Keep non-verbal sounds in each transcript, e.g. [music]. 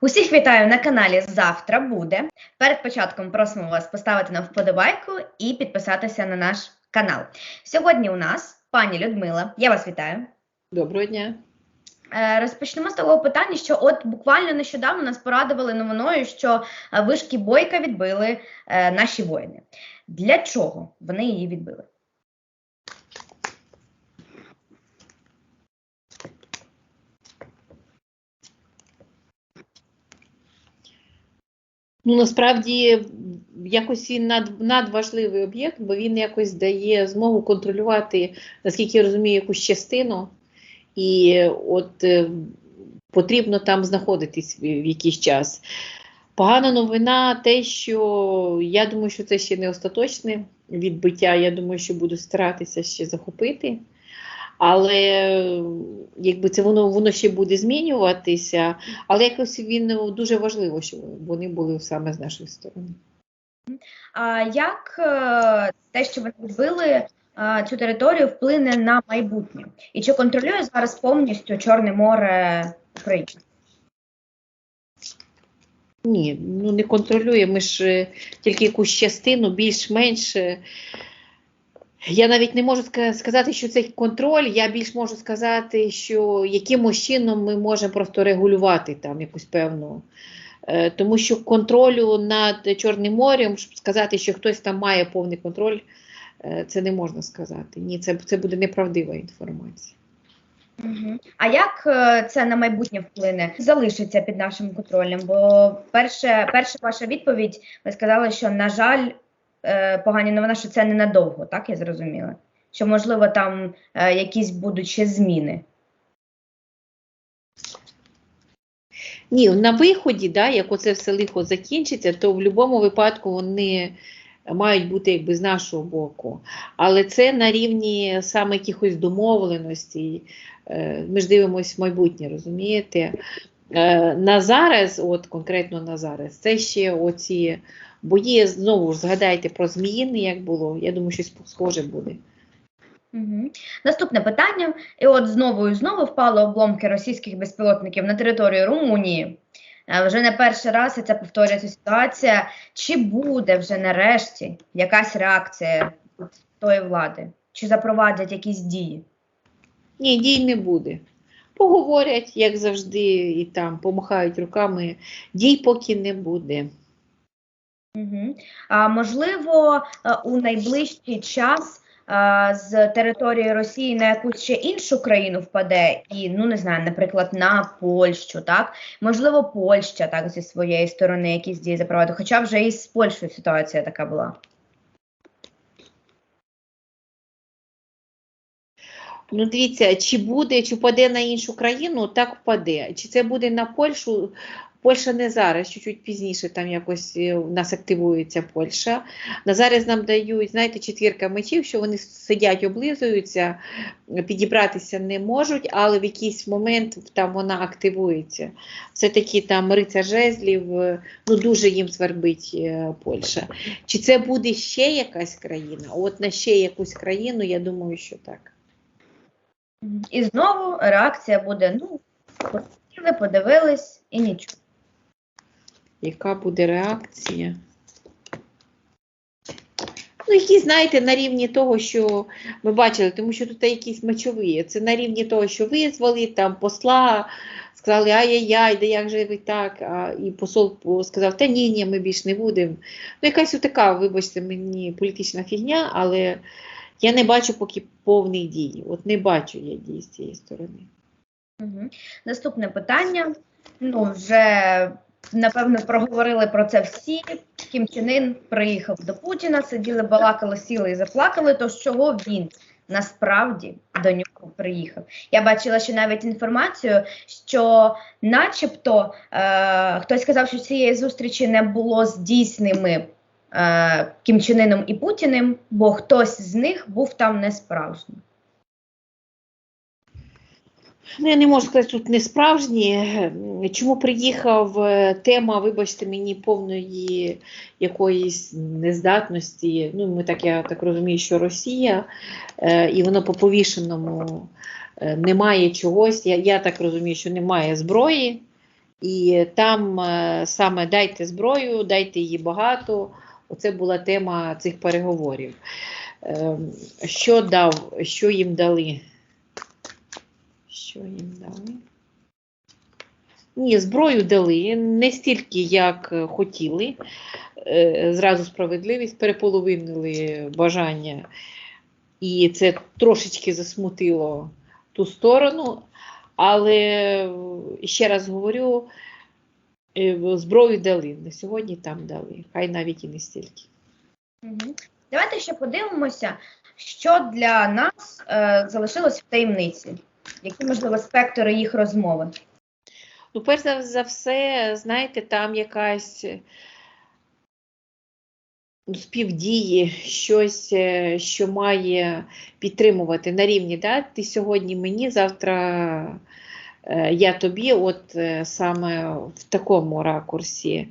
Усіх вітаю на каналі Завтра буде. Перед початком просимо вас поставити нам вподобайку і підписатися на наш канал. Сьогодні у нас пані Людмила. Я вас вітаю. Доброго дня. Е, Розпочнемо з того питання, що от буквально нещодавно нас порадували новиною, що е, вишки бойка відбили е, наші воїни. Для чого вони її відбили? Ну насправді якось він над, надважливий об'єкт, бо він якось дає змогу контролювати, наскільки я розумію, якусь частину, і от е, потрібно там знаходитись в, в якийсь час. Погана новина, те, що я думаю, що це ще не остаточне відбиття. Я думаю, що буду старатися ще захопити. Але якби це воно воно ще буде змінюватися, але якось він ну, дуже важливо, щоб вони були саме з нашої сторони. А як е, те, що вони відбили е, цю територію, вплине на майбутнє? І чи контролює зараз повністю Чорне море України? Ні, ну не контролює. Ми ж е, тільки якусь частину, більш-менш. Я навіть не можу сказати, що це контроль. Я більш можу сказати, що якимось чином ми можемо просто регулювати там якусь певну. е, Тому що контролю над Чорним морем, щоб сказати, що хтось там має повний контроль, е, це не можна сказати. Ні, це, це буде неправдива інформація. А як е, це на майбутнє вплине? Залишиться під нашим контролем? Бо перше, перша ваша відповідь, ви сказали, що на жаль, е, погані новина, що це ненадовго, так я зрозуміла? Що можливо там е, якісь будуть ще зміни. Ні, на виході, да, як оце все лихо закінчиться, то в будь-якому випадку вони мають бути якби з нашого боку. Але це на рівні саме якихось домовленостей. Е, Ми ж дивимося в майбутнє, розумієте? Е, На зараз, от конкретно на зараз, це ще оці бої, знову ж згадайте про зміїни, як було. Я думаю, щось схоже буде. Угу. Наступне питання. І от знову і знову впали обломки російських безпілотників на територію Румунії. Е, Вже не перший раз і це повторюється ситуація. Чи буде вже нарешті якась реакція від тої влади? Чи запровадять якісь дії? Ні, дій не буде. Поговорять, як завжди, і там помахають руками. Дій поки не буде. Угу. А можливо, е, у найближчий час е, з території Росії на якусь ще іншу країну впаде, і ну не знаю, наприклад, на Польщу, так можливо, Польща так зі своєї сторони якісь дії запровадить, хоча вже і з Польщею ситуація така була. Ну, дивіться, чи буде, чи впаде на іншу країну, так впаде. Чи це буде на Польщу? Польща не зараз, чуть-чуть пізніше там якось е, у нас активується Польща. На зараз нам дають, знаєте, четвірка мечів, що вони сидять, облизуються, підібратися не можуть, але в якийсь момент там вона активується. Все-таки там рицар жезлів, е, ну дуже їм свербить е, Польща. Чи це буде ще якась країна? От на ще якусь країну, я думаю, що так. І знову реакція буде: ну, подивились і нічого. Яка буде реакція? Ну, які, знаєте, на рівні того, що ми бачили, тому що тут якісь мечові. Це на рівні того, що визвали там посла, сказали, ай-яй-яй, да як же ви так? А, і посол сказав, та ні, ні, ми більш не будемо. Ну, якась така, вибачте, мені політична фігня, але я не бачу поки повних дій. От не бачу я дій з цієї сторони. Угу. Наступне питання. Ну, вже напевно проговорили про це всі. Кім Чен Ін приїхав до Путіна, сиділи, балакали, сіли і заплакали. То з чого він насправді до нього приїхав? Я бачила ще навіть інформацію, що, начебто, е, хтось сказав, що цієї зустрічі не було здійсними е, Кім Чен Іном і Путіним, бо хтось з них був там не справжнім. Ну, я не можу сказати, тут не справжні. Чому приїхав е, тема, вибачте мені, повної якоїсь нездатності. Ну, ми так, я так розумію, що Росія, е, і воно по повішеному е, немає чогось. Я, я так розумію, що немає зброї. І там саме дайте зброю, дайте її багато. Оце була тема цих переговорів. Ем, Що дав, що їм дали? Що їм дали? Ні, зброю дали не стільки, як е, хотіли. Е, Зразу справедливість, переполовинили бажання. І це трошечки засмутило ту сторону. Але е, ще раз говорю, зброю дали. На сьогодні там дали. Хай навіть і не стільки. Давайте ще подивимося, що для нас е, залишилось в таємниці. Які, можливо, спектри їх розмови? Ну, перш за- все, знаєте, там якась е, ну, співдії, щось, е, що має підтримувати на рівні, да? ти сьогодні мені, завтра е, я тобі, от саме в такому ракурсі.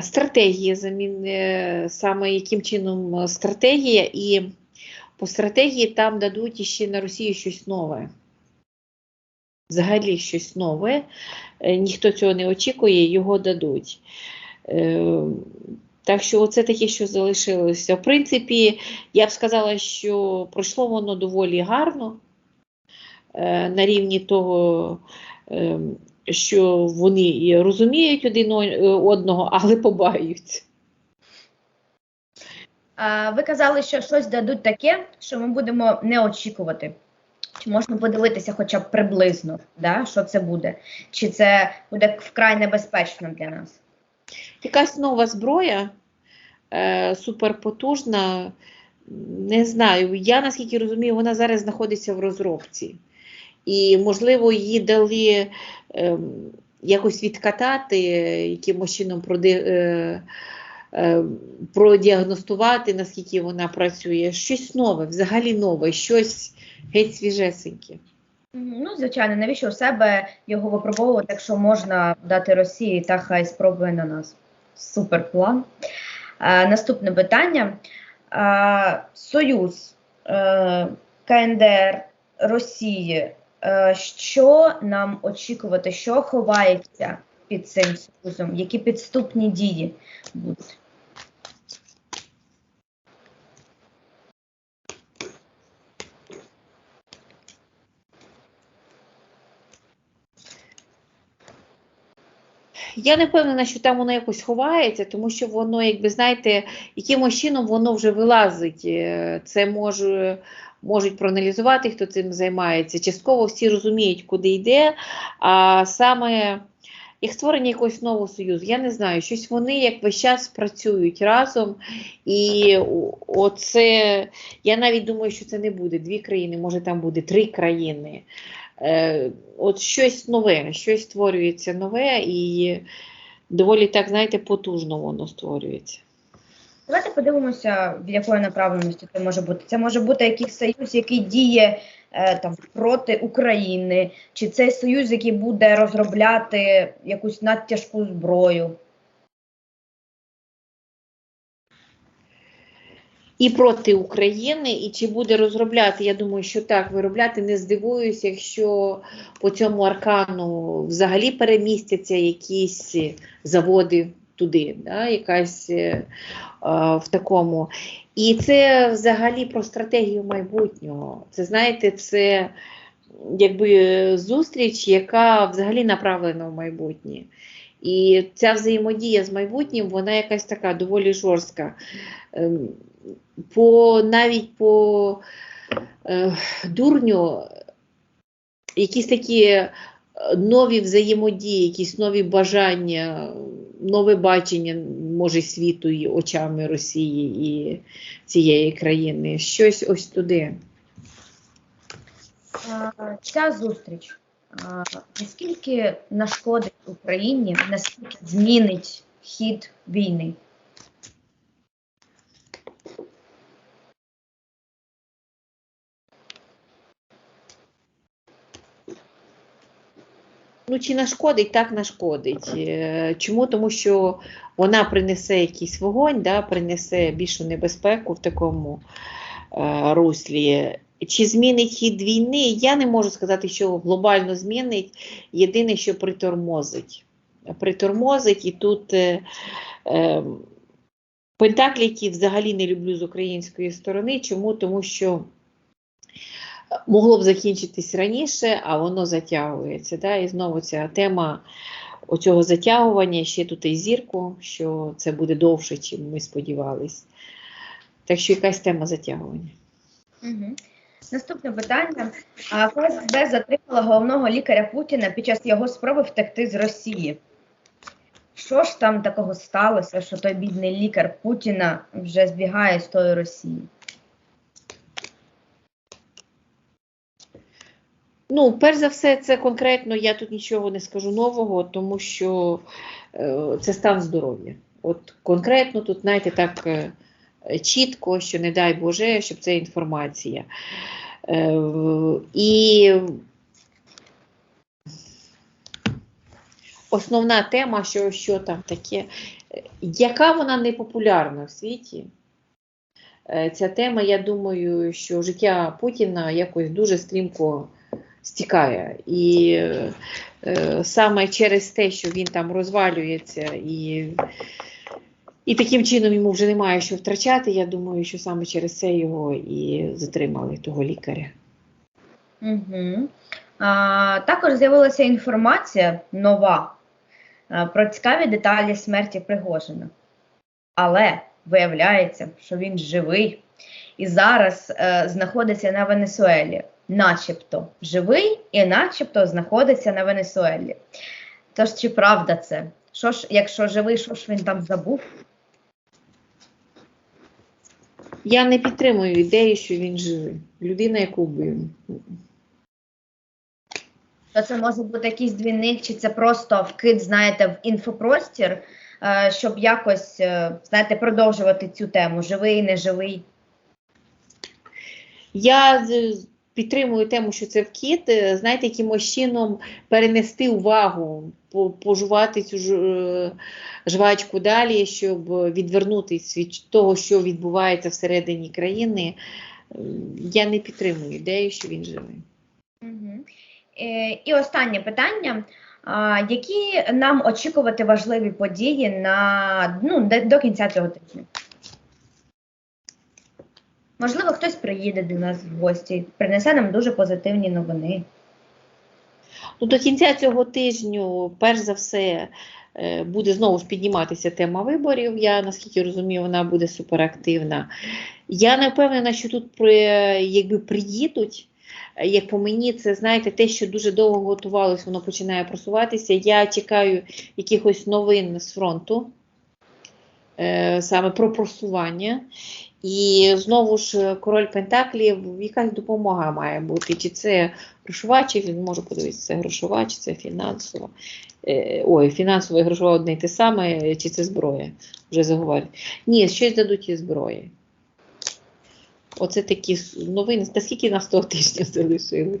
Стратегія замін, е, саме яким чином стратегія, і по стратегії там дадуть іще на Росію щось нове. Взагалі щось нове. Е, Ніхто цього не очікує, його дадуть. Е, Так що оце таке, що залишилося. В принципі, я б сказала, що пройшло воно доволі гарно е, на рівні того, що вони розуміють один одного, але побаються. Ви казали, що щось дадуть таке, що ми будемо не очікувати. Чи можна подивитися хоча б приблизно, да, що це буде? Чи це буде вкрай небезпечно для нас? Якась нова зброя, е, суперпотужна. Не знаю. Я наскільки розумію, вона зараз знаходиться в розробці. І, можливо, її дали ем, якось відкатати, якимось чином проди, е, е, продіагностувати, наскільки вона працює. Щось нове, взагалі нове, щось геть свіжесеньке. Мгм, Ну, звичайно, навіщо у себе його випробовувати, якщо можна дати Росії, та хай спробує на нас. Супер план. А, наступне питання. А, Союз е, КНДР Росії. Е, що нам очікувати? Що ховається під цим союзом? Які підступні дії будуть? Я не впевнена, що там воно якось ховається, тому що воно, якби знаєте, якимось чином воно вже вилазить. Е, Це може, можуть проаналізувати, хто цим займається. Частково всі розуміють, куди йде. А саме як створення якогось нового союзу, я не знаю, щось вони як весь час працюють разом. І оце, я навіть думаю, що це не буде дві країни, може там буде три країни. Е, От щось нове, щось створюється нове і доволі так, знаєте, потужно воно створюється. Давайте подивимося, в якої направленості це може бути. Це може бути якийсь союз, який діє е, там проти України, чи це союз, який буде розробляти якусь надтяжку зброю. І проти України, і чи буде розробляти, я думаю, що так, виробляти не здивуюся, якщо по цьому аркану взагалі перемістяться якісь заводи туди, да, якась е, в такому. І це взагалі про стратегію майбутнього. Це знаєте, це якби зустріч, яка взагалі направлена в майбутнє. І ця взаємодія з майбутнім, вона якась така доволі жорстка. По, навіть по е, дурню якісь такі е, нові взаємодії, якісь нові бажання, нове бачення, може, світу і очами Росії і цієї країни. Щось ось туди. Ця зустріч наскільки нашкодить Україні, наскільки змінить хід війни? Ну, чи нашкодить, так нашкодить. Е, Чому? Тому що вона принесе якийсь вогонь, да, принесе більшу небезпеку в такому е, руслі. Чи змінить хід війни? Я не можу сказати, що глобально змінить. Єдине, що притормозить. Притормозить, і тут е, е, Пентаклі, які взагалі не люблю з української сторони. Чому? Тому що могло б закінчитись раніше, а воно затягується. Да? І знову ця тема оцього затягування, ще тут і зірку, що це буде довше, чим ми сподівались. Так що якась тема затягування. Угу. Наступне питання. ФСБ затримала головного лікаря Путіна під час його спроби втекти з Росії. Що ж там такого сталося, що той бідний лікар Путіна вже збігає з тої Росії? Ну, перш за все, це конкретно я тут нічого не скажу нового, тому що е, це стан здоров'я. От конкретно тут, знаєте, так е, чітко, що не дай Боже, щоб це інформація. Е, і основна тема, що, що там таке, яка вона не популярна в світі. Ця тема, я думаю, що життя Путіна якось дуже стрімко стікає. І е, саме через те, що він там розвалюється і, і таким чином йому вже немає що втрачати, я думаю, що саме через це його і затримали того лікаря. Угу. А, також з'явилася інформація нова про цікаві деталі смерті Пригожина. Але виявляється, що він живий і зараз е, знаходиться на Венесуелі, начебто живий і начебто знаходиться на Венесуелі. Тож чи правда це? Що ж, якщо живий, що ж він там забув? Я не підтримую ідею, що він живий. Людина, яку вбив. То це може бути якийсь двійник, чи це просто вкид, знаєте, в інфопростір, е, щоб якось, е, знаєте, продовжувати цю тему: живий, неживий. Я підтримую тему, що це вкіт, е, знаєте, якимось чином перенести увагу, пожувати цю ж- е, жвачку далі, щоб відвернутися від того, що відбувається всередині країни. Е, Я не підтримую ідею, що він живий. Угу. І останнє питання. Які нам очікувати важливі події на, ну, до кінця цього тижня? Можливо, хтось приїде до нас в гості, принесе нам дуже позитивні новини. Ну, до кінця цього тижню, перш за все, е, буде знову ж підніматися тема виборів. Я наскільки розумію, вона буде суперактивна. Я не впевнена, що тут якби приїдуть. Е, Як по мені, це знаєте, те, що дуже довго готувалось, воно починає просуватися. Я чекаю якихось новин з фронту, е, саме про просування. І знову ж король Пентаклів, якась допомога має бути. Чи це грошова, чи він може подивитися, це грошова, чи це фінансова. Е, ой, фінансова і грошова одне й те саме, чи це зброя. Вже заговорю. Ні, щось дадуть із зброї. Оце такі новини. Та скільки нас того тижня [laughs] залишилось?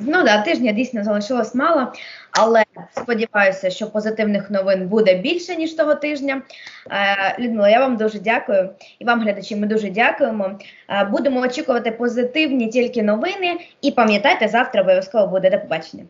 Ну да, тижня дійсно залишилось мало, але сподіваюся, що позитивних новин буде більше, ніж того тижня. Е, Людмила, я вам дуже дякую. І вам, глядачі, ми дуже дякуємо. Е, будемо очікувати позитивні тільки новини. І пам'ятайте, завтра обов'язково буде до побачення.